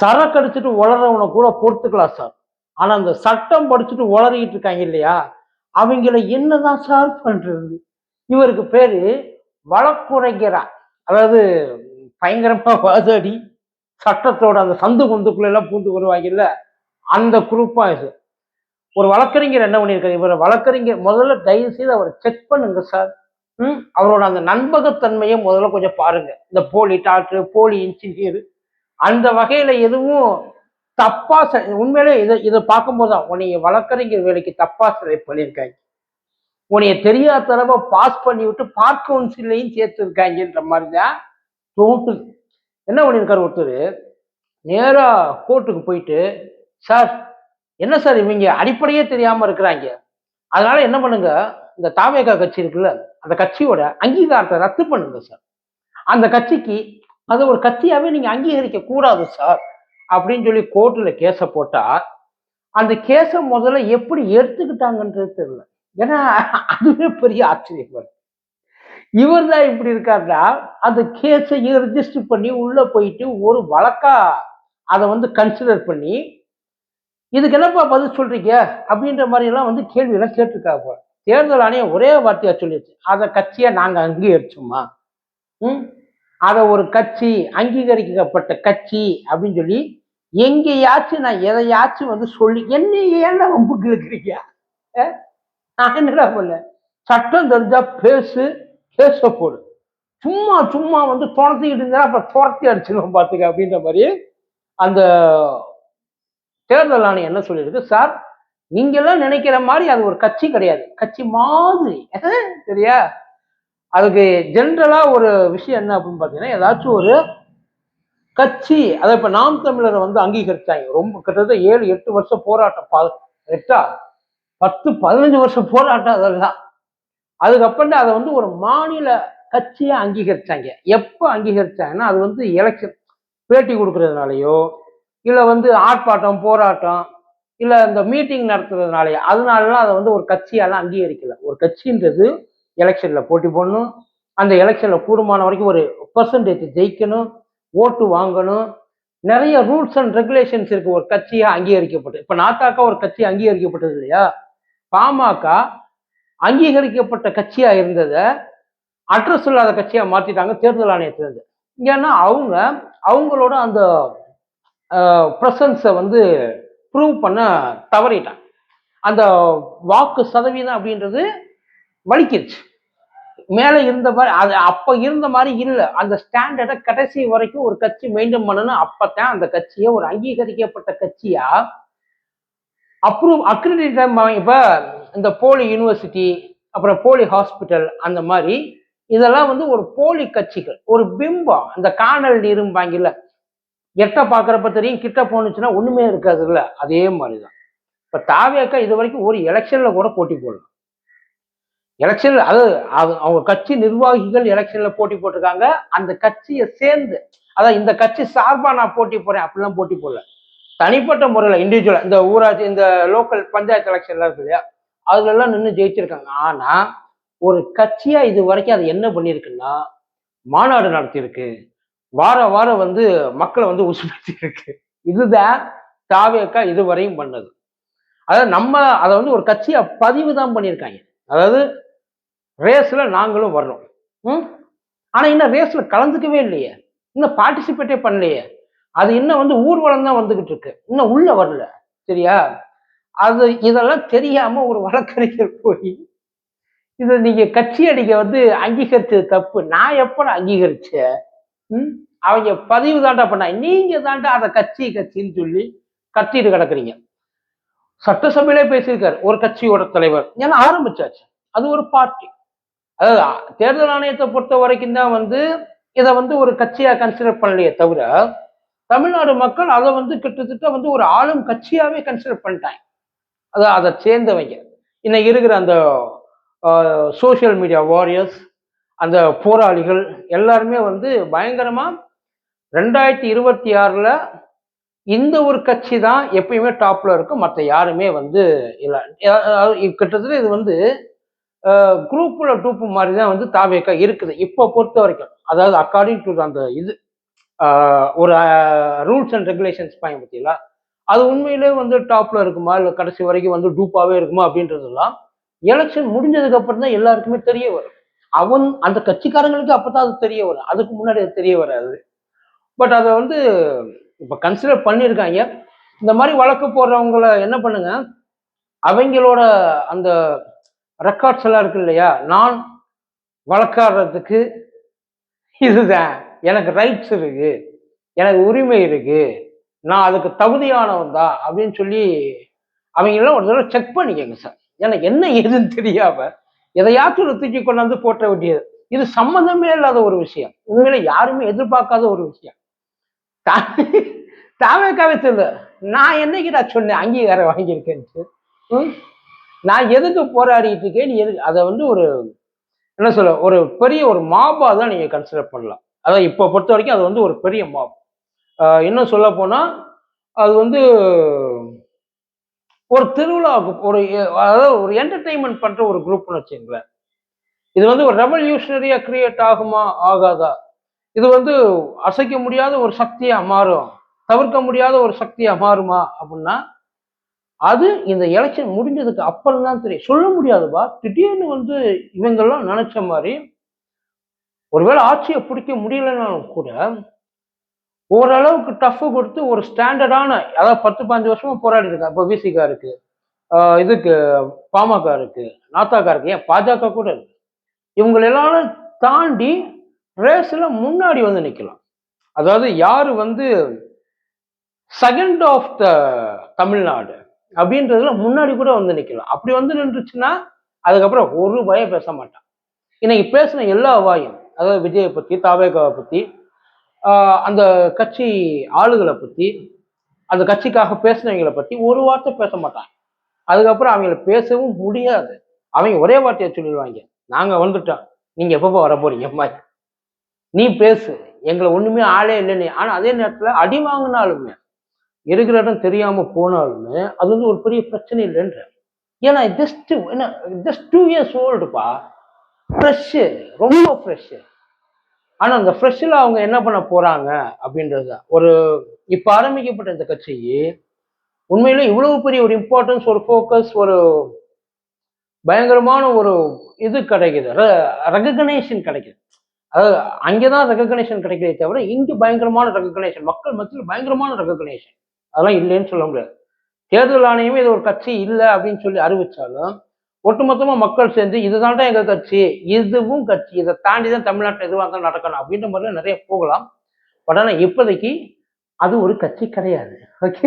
சரக்கு அடிச்சுட்டு உளறவனை கூட பொறுத்துக்கலாம் சார். ஆனால் அந்த சட்டம் படிச்சுட்டு உளறிக்கிட்டு இருக்காங்க இல்லையா? அவங்கள என்னதான் சார் பண்றது? இவருக்கு பேரு வழக்குரைஞரா. அதாவது பயங்கரமா வாதாடி சட்டத்தோட அந்த சந்து குந்துக்குள்ள எல்லாம் பூந்து வருவாங்கல்ல? அந்த குரூப்பா இது. ஒரு வழக்கறிஞர் என்ன பண்ணியிருக்காரு? இவர் வழக்கறிஞர் முதல்ல தயவு செய்து அவரை செக் பண்ணுங்க சார். ம்? அவரோட அந்த நண்பகத்தன்மையை முதல்ல கொஞ்சம் பாருங்க. இந்த போலி டாக்டர் போலி இன்ஜினியர் அந்த வகையில எதுவும் தப்பா உண்மையிலே இதை இதை பார்க்கும்போது தான் உன்னைய வழக்கறிஞர் வேலைக்கு தப்பா செலக்ட் பண்ணியிருக்காங்க. உன்னைய தெரியாத தடவை பாஸ் பண்ணி விட்டு பார்க் கவுன்சிலையும் சேர்த்துருக்காங்கன்ற மாதிரி தான் தோட்டுது என்ன பண்ணியிருக்காரு ஒருத்தர்? நேராக கோர்ட்டுக்கு போயிட்டு சார் என்ன சார் இவங்க அடிப்படையே தெரியாமல் இருக்கிறாங்க. அதனால என்ன பண்ணுங்க? இந்த தாவேகா கட்சி இருக்குல்ல அந்த கட்சியோட அங்கீகாரத்தை ரத்து பண்ணுங்க சார். அந்த கட்சிக்கு அதை ஒரு கட்சியாவே நீங்க அங்கீகரிக்க கூடாது சார். அப்படின்னு சொல்லி கோர்ட்ல கேஸை போட்டா அந்த கேஸை முதல்ல எப்படி எடுத்துக்கிட்டாங்கன்றது தெரியல. ஏன்னா அதுவே பெரிய ஆச்சரியம் இருக்கு. இவர் தான் இப்படி இருக்காருன்னா அந்த கேஸை ரிஜிஸ்டர் பண்ணி உள்ள போயிட்டு ஒரு வழக்கா அதை வந்து கன்சிடர் பண்ணி இதுக்கு என்னப்பா பதில் சொல்றீங்க? அப்படின்ற மாதிரி எல்லாம் வந்து கேள்வியெல்லாம் கேட்டிருக்காங்க போல தேர்தல் ஆணையம் ஒரே வார்த்தையா சொல்லிடுச்சு. அதை கட்சியை நாங்கள் அங்கீகரிச்சோமா? ம்? அதை ஒரு கட்சி அங்கீகரிக்கப்பட்ட கட்சி அப்படின்னு சொல்லி எங்கேயாச்சும் நான் எதையாச்சும் வந்து சொல்லி என்ன ஏன்டா வம்புக்கு இருக்கிறீங்க நான் என்னடா பண்ண? சட்டம் தெரிஞ்சா பேசு பேச போடு. சும்மா சும்மா வந்து துரத்திக்கிட்டு இருந்தா அப்புறம் துரத்தி அடிச்சிடும் பார்த்துக்க அப்படின்ற மாதிரி அந்த தேர்தல் ஆணையம் என்ன சொல்லியிருக்கு? சார் நீங்க எல்லாம் நினைக்கிற மாதிரி அது ஒரு கட்சி கிடையாது. கட்சி மாதிரி. சரியா? அதுக்கு ஜென்ரலா ஒரு விஷயம் என்ன அப்படின்னு பார்த்தீங்கன்னா ஏதாச்சும் ஒரு கட்சி அதை இப்ப நாம் தமிழரை வந்து அங்கீகரிச்சாங்க. ரொம்ப கிட்டத்தட்ட ஏழு எட்டு வருஷம் போராட்டம். ப- எட்டா பத்து பதினஞ்சு வருஷம் போராட்டம் அதெல்லாம். அதுக்கப்புறம் அதை வந்து ஒரு மாநில கட்சியை அங்கீகரிச்சாங்க. எப்போ அங்கீகரிச்சாங்கன்னா அது வந்து எலெக்ஷன் பேட்டி கொடுக்கறதுனாலயோ இல்லை வந்து ஆர்ப்பாட்டம் போராட்டம் இல்லை இந்த மீட்டிங் நடத்துறதுனாலயோ அதனாலலாம் அதை வந்து ஒரு கட்சியாலாம் அங்கீகரிக்கல. ஒரு கட்சின்றது எலெக்ஷனில் போட்டி போடணும். அந்த எலெக்ஷனில் கூடுமான வரைக்கும் ஒரு பர்சன்டேஜ் ஜெயிக்கணும் ஓட்டு வாங்கணும். நிறைய ரூல்ஸ் அண்ட் ரெகுலேஷன்ஸ் இருக்கு. ஒரு கட்சியாக அங்கீகரிக்கப்பட்டு இப்போ நாத்தாக்கா ஒரு கட்சி அங்கீகரிக்கப்பட்டது இல்லையா? பாமக அங்கீகரிக்கப்பட்ட கட்சியாக இருந்ததை அட்ரஸ் இல்லாத கட்சியாக மாற்றிட்டாங்க தேர்தல் ஆணையத்திலேருந்து ஏன்னா அவங்க அவங்களோட அந்த ப்ரெசன்ஸை வந்து ப்ரூவ் பண்ண தவறிட்டாங்க. அந்த வாக்கு சதவீதம் அப்படின்றது வலிக்கிருச்சு. மேலே இருந்த மாதிரி அது அப்போ இருந்த மாதிரி இல்லை. அந்த ஸ்டாண்டர்டை கடைசி வரைக்கும் ஒரு கட்சி மெயின்டைன் பண்ணணும். அப்பதான் அந்த கட்சியை ஒரு அங்கீகரிக்கப்பட்ட கட்சியா அப்ரூவ் அக்ரிடேட் இப்போ இந்த போலி யூனிவர்சிட்டி அப்புறம் போலி ஹாஸ்பிட்டல் அந்த மாதிரி இதெல்லாம் வந்து ஒரு போலி கட்சிகள். ஒரு பிம்பம். அந்த காணல் நீரும்பாங்கல்ல எட்ட பார்க்குறப்ப தெரியும் கிட்ட போனுச்சுன்னா ஒன்றுமே இருக்காது இல்லை. அதே மாதிரி தான் இப்போ தாவேக்கா இது வரைக்கும் ஒரு எலெக்ஷனில் கூட போட்டி போடலாம் எலெக்ஷன்ல அது அவங்க கட்சி நிர்வாகிகள் எலெக்ஷன்ல போட்டி போட்டிருக்காங்க. அந்த கட்சியை சேர்ந்து அதான் இந்த கட்சி சார்பா நான் போட்டி போறேன் அப்படிலாம் போட்டி போடல. தனிப்பட்ட முறையில் இண்டிவிஜுவலா இந்த ஊராட்சி இந்த லோக்கல் பஞ்சாயத்து எலெக்ஷன்லாம் இருக்கு இல்லையா? அதுல எல்லாம் நின்று ஜெயிச்சிருக்காங்க. ஆனா ஒரு கட்சியா இது வரைக்கும் அது என்ன பண்ணியிருக்குன்னா மாநாடு நடத்தியிருக்கு. வார வாரம் வந்து மக்களை வந்து உசுப்படுத்தி இருக்கு இதுதான் தாவேக்கா இதுவரையும் பண்ணது. அதாவது நம்ம அதை வந்து ஒரு கட்சியா பதிவு தான் பண்ணியிருக்காங்க. அதாவது ரேஸில் நாங்களும் வரணும் ம்? ஆனால் இன்னும் ரேஸில் கலந்துக்கவே இல்லையே. இன்னும் பார்ட்டிசிபேட்டே பண்ணலையே. அது இன்னும் வந்து ஊர்வலம் தான் வந்துக்கிட்டு இருக்கு. இன்னும் உள்ளே வரல. சரியா? அது இதெல்லாம் தெரியாமல் ஒரு வழக்கறிஞர் போய் இதை நீங்கள் கட்சி அடிக்க வந்து அங்கீகரிச்சது தப்பு. நான் எப்போ அங்கீகரிச்ச? அங்கீகரிச்சேன் ம்? அவங்க பதிவு தாண்டா பண்ண. நீங்கள் தாண்டா அதை கட்சி கட்சின்னு சொல்லி கத்திட்டு கிடக்குறீங்க. சட்டசபையிலே பேசியிருக்காரு ஒரு கட்சியோட தலைவர். ஏன்னா ஆரம்பிச்சாச்சு. அது ஒரு பார்ட்டி. அதாவது தேர்தல் ஆணையத்தை பொறுத்த வரைக்கும் தான் வந்து இதை வந்து ஒரு கட்சியாக கன்சிடர் பண்ணலையே தவிர தமிழ்நாடு மக்கள் அதை வந்து கிட்டத்தட்ட வந்து ஒரு ஆளும் கட்சியாகவே கன்சிடர் பண்ணிட்டாங்க. அதை அதை சேர்ந்தவங்க. இன்னைக்கு இருக்கிற அந்த சோஷியல் மீடியா வாரியர்ஸ் அந்த போராளிகள் எல்லாருமே வந்து பயங்கரமாக ரெண்டாயிரத்தி இருபத்தி ஆறில் இந்த ஒரு கட்சி தான் எப்பயுமே டாப்பில் இருக்கும். மற்ற யாருமே வந்து இல்லை. அதாவது கிட்டத்தட்ட இது வந்து குரூப்ல டூப்பு மாதிரி தான் வந்து தாவேக்கா இருக்குது. இப்போ பொறுத்த வரைக்கும். அதாவது அக்கார்டிங் டு அந்த இது ஒரு ரூல்ஸ் அண்ட் ரெகுலேஷன்ஸ் பாயம் அது உண்மையிலே வந்து டாப்ல இருக்குமா? இல்லை கடைசி வரைக்கும் வந்து டூப்பாவே இருக்குமா? அப்படின்றதெல்லாம் எலெக்ஷன் முடிஞ்சதுக்கு அப்புறம் தான் எல்லாருக்குமே தெரிய வரும். அவன் அந்த கட்சிக்காரங்களுக்கு அப்பதான் அது தெரிய வரும். அதுக்கு முன்னாடி அது தெரிய வராது. பட் அதை வந்து இப்போ கன்சிடர் பண்ணியிருக்காங்க. இந்த மாதிரி வழக்கு போடுறவங்கள என்ன பண்ணுங்க? அவங்களோட அந்த ரெக்கார்ட்ஸ் எல்லாம் இருக்கு இல்லையா? நான் வழக்காடுறதுக்கு இதுதான். எனக்கு ரைட்ஸ் இருக்கு. எனக்கு உரிமை இருக்கு. நான் அதுக்கு தகுதியானவன் தான் அப்படின்னு சொல்லி அவங்களாம் ஒரு தடவை செக் பண்ணிக்கங்க சார் எனக்கு என்ன ஏதுன்னு தெரியாம எதையாச்சும் ஒரு தூக்கி கொண்டாந்து போட்ட வேண்டியது. இது சம்மந்தமே இல்லாத ஒரு விஷயம். உண்மையில யாருமே எதிர்பார்க்காத ஒரு விஷயம். தாவேக்காவே சொல்லு. நான் என்னைக்கு நான் சொன்னேன் அங்கீகாரம் வாங்கியிருக்கேன்ட்டு? ம்? நான் எதுக்கு போராடிட்டு இருக்கேன்? நீ எதுக்கு? அதை வந்து ஒரு என்ன சொல்ல ஒரு பெரிய ஒரு மாபா தான் நீங்க கன்சிடர் பண்ணலாம். அதான் இப்போ பொறுத்த வரைக்கும் அது வந்து ஒரு பெரிய மாப் இன்னும் சொல்ல போனால் அது வந்து ஒரு திருவிழாவுக்கு ஒரு அதாவது ஒரு என்டர்டெயின்மெண்ட் பண்ணுற ஒரு குரூப்னு வச்சுங்களேன் இது வந்து ஒரு ரெவல்யூஷனரியாக கிரியேட் ஆகுமா ஆகாதா? இது வந்து அசைக்க முடியாத ஒரு சக்தியாக மாறும். தவிர்க்க முடியாத ஒரு சக்தியாக மாறுமா? அப்படின்னா அது இந்த எலெக்ஷன் முடிஞ்சதுக்கு அப்புறம் தான் தெரியும். சொல்ல முடியாதுப்பா. திடீர்னு வந்து இவங்கெல்லாம் நினைச்ச மாதிரி ஒருவேளை ஆட்சியை பிடிக்க முடியலன்னாலும் கூட ஓரளவுக்கு டஃப்பு கொடுத்து ஒரு ஸ்டாண்டர்டான அதாவது பத்து பாஞ்சு வருஷமா போராடி இருக்காங்க. இப்போ விசிகா இருக்கு. இதுக்கு பாமக இருக்கு. நாத்தாக்கா இருக்கு. ஏன்? பாஜக கூட இருக்கு. இவங்களெல்லாம் தாண்டி ரேஸில் முன்னாடி வந்து நிற்கலாம் அதாவது யார் வந்து செகண்ட் ஆஃப் த தமிழ்நாடு. அப்படின்றதுல முன்னாடி கூட வந்து நிற்கலாம் அப்படி வந்து நின்றுச்சுன்னா அதுக்கப்புறம் ஒரு பயம் பேச மாட்டான். இன்னைக்கு பேசின எல்லா வாயும் அதாவது விஜயை பத்தி தாவேகாவை பத்தி அந்த கட்சி ஆளுகளை பத்தி அந்த கட்சிக்காக பேசினவங்களை பத்தி ஒரு வார்த்தை பேச மாட்டாங்க அதுக்கப்புறம் அவங்கள பேசவும் முடியாது. அவங்க ஒரே வார்த்தையை சொல்லிடுவாங்க. நாங்க வந்துட்டோம். நீங்க எப்பப்போ வர போறீங்க நீ பேசு. எங்களை ஒண்ணுமே ஆளே இல்லைன்னு. ஆனா அதே நேரத்துல அடி வாங்கினாலுமே இருக்கிற இடம் தெரியாமல் போனாலுமே அது வந்து ஒரு பெரிய பிரச்சனை இல்லைன்ற. ஏன்னா ஜஸ்ட் என்ன ஜஸ்ட் டூ இயர்ஸ் ஓல்டுப்பா ஃப்ரெஷ்ஷு ரொம்ப ஃப்ரெஷ்ஷு ஆனால் அந்த ஃப்ரெஷ்ஷில் அவங்க என்ன பண்ண போறாங்க அப்படின்றது தான். ஒரு இப்போ ஆரம்பிக்கப்பட்ட இந்த கட்சி உண்மையில இவ்வளவு பெரிய ஒரு இம்பார்ட்டன்ஸ் ஒரு ஃபோக்கஸ் ஒரு பயங்கரமான ஒரு இது கிடைக்குது. ரெகக்னேஷன் கிடைக்குது. அதாவது அங்கே தான் ரெகக்னேஷன் கிடைக்கிறதே தவிர இங்கே பயங்கரமான ரெகக்னேஷன் மக்கள் மத்தியில் பயங்கரமான ரெகக்னேஷன் அதெல்லாம் இல்லைன்னு சொல்ல முடியாது. தேர்தல் ஆணையமே இது ஒரு கட்சி இல்லை அப்படின்னு சொல்லி அறிவிச்சாலும் ஒட்டுமொத்தமா மக்கள் சேர்ந்து இதுதான்டா எங்க கட்சி இதுவும் கட்சி இதை தாண்டி தான் தமிழ்நாட்டில் எதுவாக இருந்தாலும் நடக்கணும் அப்படின்ற மாதிரிலாம் நிறைய போகலாம். பட் ஆனால் இப்போதைக்கு அது ஒரு கட்சி கிடையாது. ஓகே